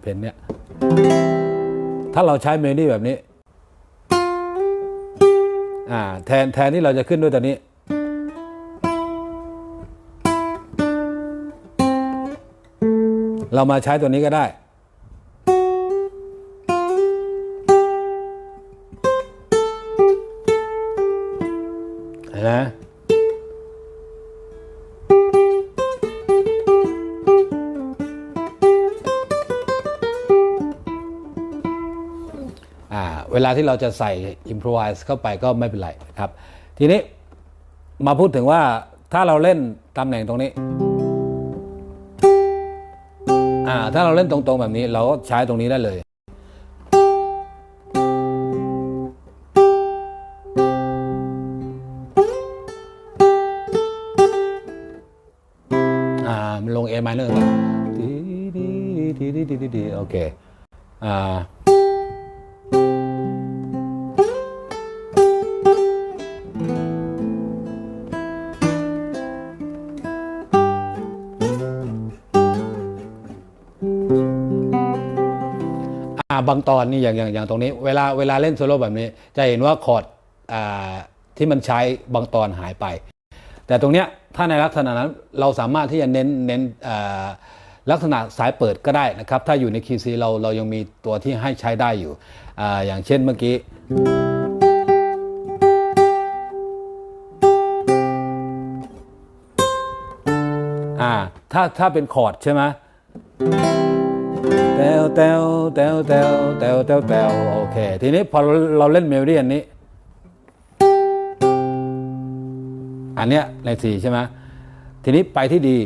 เพนเนี่ยถ้าเราใช้เมโลดี้แบบนี้อ่าแทนแทนที่เราจะขึ้นด้วยตัวนี้ เรามาใช้ตัวนี้ก็ได้เห็นไลาที่เราจะใส่ improvise เข้าไปก็ไม่เป็นไรครับ ทีนี้มาพูดถึงว่าถ้าเราเล่นตำแหน่งตรงนี้อ่าถ้าเราเล่นตรงๆแบบนี้เราก็ใช้ตรงนี้ได้เลย อ่าลง A minor ดีดีดีดีดีดีโอเค อ่า บางตอนนี่อย่างอย่างอย่างตรงนี้ เวลาเวลาเล่นโซโล่แบบนี้ จะเห็นว่าคอร์ดที่มันใช้บางตอนหายไป แต่ตรงเนี้ยถ้าในลักษณะนั้นเราสามารถที่จะเน้นเน้นลักษณะสายเปิดก็ได้นะครับ ถ้าอยู่ใน QC เราเรายังมีตัวที่ให้ใช้ได้อยู่ออย่างเช่นเมื่อกี้ ถ้าถ้าเป็นคอร์ดใช่ไหม วแตวแตวแตวแตวแตวแตวโอเค ทีนี้พอเราเราเล่นเมโลดี้อันนี้ อันเนี้ยในสี่ใช่ไหมทีนี้ไปที่ดี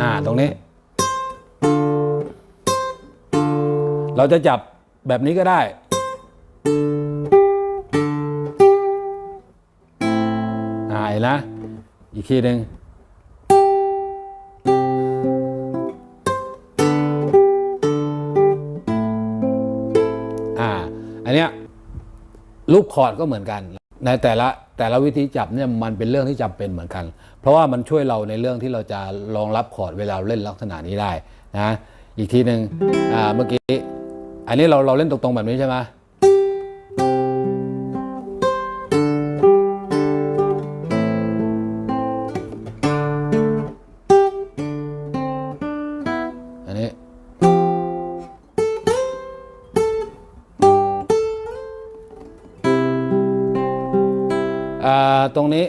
อ่าตรงนี้ เราจะจับแบบนี้ก็ได้ อ่าเห็นนะ อีกทีหนึ่ง ลูกคอร์ดก็เหมือนกัน ในแต่ละแต่ละวิธีจับเนี่ยมันเป็นเรื่องที่จำเป็นเหมือนกัน เพราะว่ามันช่วยเราในเรื่องที่เราจะรองรับคอร์ดเวลาเล่นลักษณะนี้ได้นะอีกทีหนึ่งเมื่อกี้อันนี้เราเราเล่นตรงๆแบบนี้ใช่ไหม ตรงนี้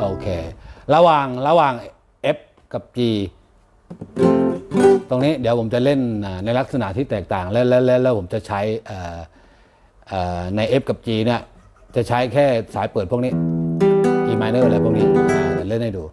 โอเคระหว่างระหว่าง กับ G ตรงนี้เดี๋ยวผมจะเล่นในลักษณะที่แตกต่างแล้วแล้วแล้วผมจะใช้เอ่อเอ่อใน F กับ G เนี่ยจะใช้แค่สายเปิดพวกนี้ E minor อะไรพวกนี้เดี๋ยวเล่นให้ดู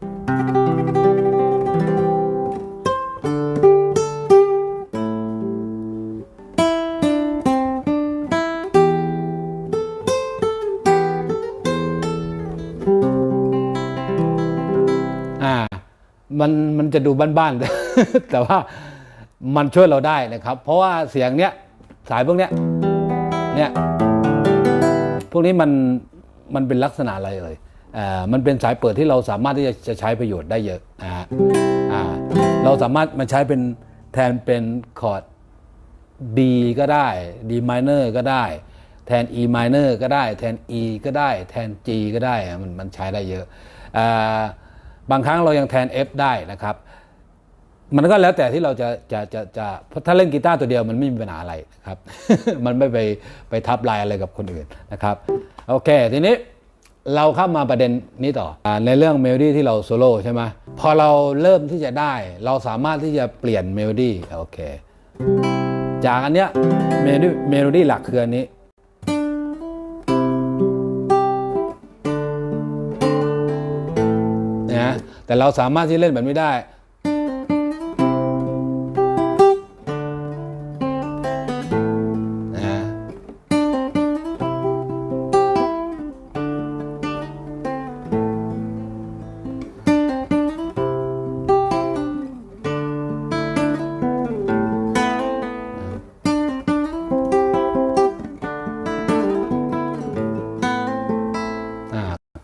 มันมันจะดูบ้านๆแต่ว่ามันช่วยเราได้นะครับ เพราะว่าเสียงเนี้ยสายพวกเนี้ยเนี่ยพวกนี้มันมันเป็นลักษณะอะไรเอ่ยอ่ามันเป็นสายเปิดที่เราสามารถที่จะจะใช้ประโยชน์ได้เยอะอ่าอ่าเราสามารถมาใช้เป็นแทนเป็นคอร์ด D ก็ได้ D minor ก็ได้ แทน E minor ก็ได้ แทน E ก็ได้ แทน G ก็ได้ มันมันใช้ได้เยอะอ่า บางครั้งเรายังแทน F ได้นะครับ มันก็แล้วแต่ที่เราจะจะจะจะเพราะถ้าเล่นกีตาร์ตัวเดียวมันไม่มีปัญหาอะไรนะครับ มันไม่ไปไปทับลายอะไรกับคนอื่นนะครับ โอเค ทีนี้เราเข้ามาประเด็นนี้ต่ออในเรื่องเมโลดี้ที่เราโซโล่ใช่ไหมพอเราเริ่มที่จะได้ เราสามารถที่จะเปลี่ยนเมโลดี้โอเคจากอันเนี้ยเมโลดี้เมโลดี้หลักคืออันนี้ แต่เราสามารถที่เล่นแบบนี้ได้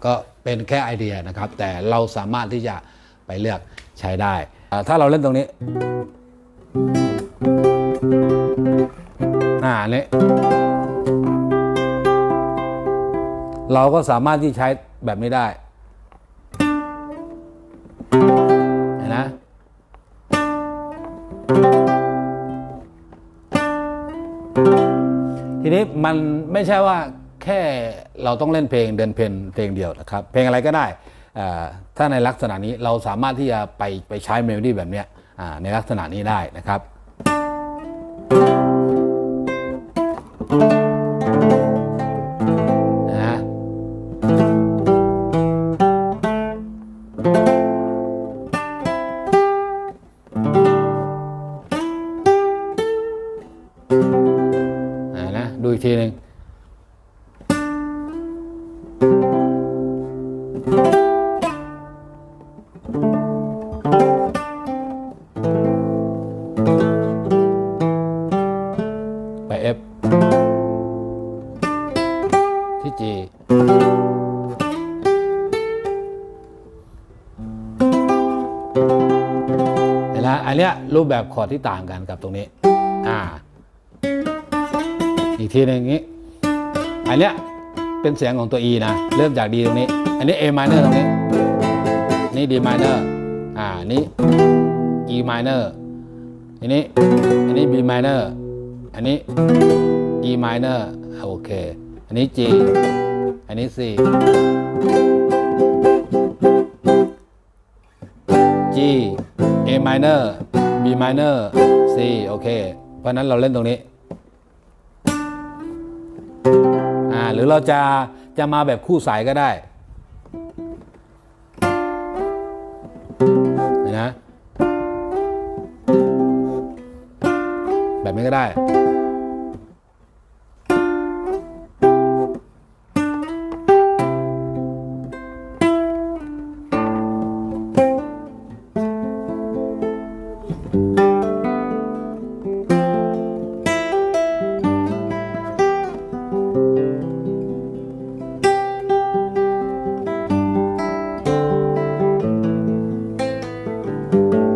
ก็ เป็นแค่ไอเดียนะครับ แต่เราสามารถที่จะไปเลือกใช้ได้ ถ้าเราเล่นตรงนี้อ่าอันนี้เราก็สามารถที่ใช้แบบนี้ได้เห็นนะทีนี้มันไม่ใช่ว่าแค่ เราต้องเล่นเพลงเดินเพลงเพลงเดียวนะครับ เพลงอะไรก็ได้ ถ้าในลักษณะนี้เราสามารถที่จะไปไปใช้เมโลดี้แบบเนี้ยในลักษณะนี้ได้นะครับ นะฮะอ่านะ ดูอีกทีหนึ่ง รูปแบบคอร์ดที่ต่างกันกับตรงนี้อ่าอีกทีหนึ่งอย่างนี้ อันเนี้ยเป็นเสียงของตัว E นะ เริ่มจาก D ตรงนี้ อันนี้ A minor ตรงนี้ นี่ D minor อ่า นี่ E minor อันนี้ อันนี้ B minor อันนี้ E minor โอเค อันนี้ G อันนี้ C G A minor B minor C โอเค เพราะนั้นเราเล่นตรงนี้อ่าหรือเราจะจะมาแบบคู่สายก็ได้เห็นนะแบบนี้ก็ได้ เ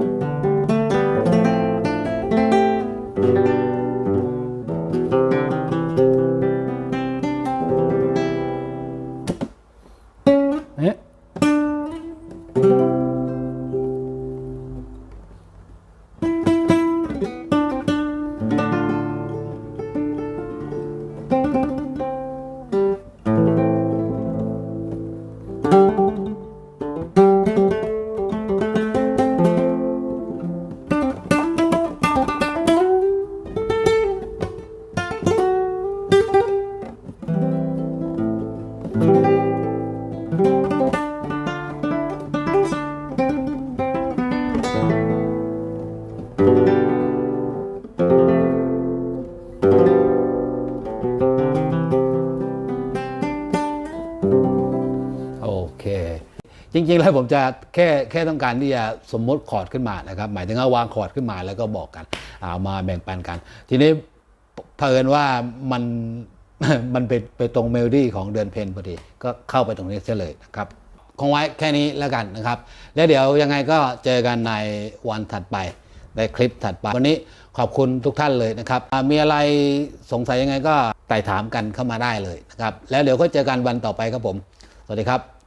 จริง ๆ แล้วผมจะแค่แค่ต้องการที่จะสมมติคอร์ดขึ้นมานะครับ หมายถึงว่าวางคอร์ดขึ้นมาแล้วก็บอกกันเอามาแบ่งปันกัน ทีนี้เผอิญว่ามันมันไปไปตรงเมโลดี้ของเดือนเพนพอดี ก็เข้าไปตรงนี้เสียเลยนะครับคงไว้แค่นี้แล้วกันนะครับ แล้วเดี๋ยวยังไงก็เจอกันในวันถัดไปในคลิปถัดไป วันนี้ขอบคุณทุกท่านเลยนะครับ มีอะไรสงสัยยังไงก็ไต่ถามกันเข้ามาได้เลยนะครับ แล้วเดี๋ยวก็เจอกันวันต่อไปครับผม สวัสดีครับ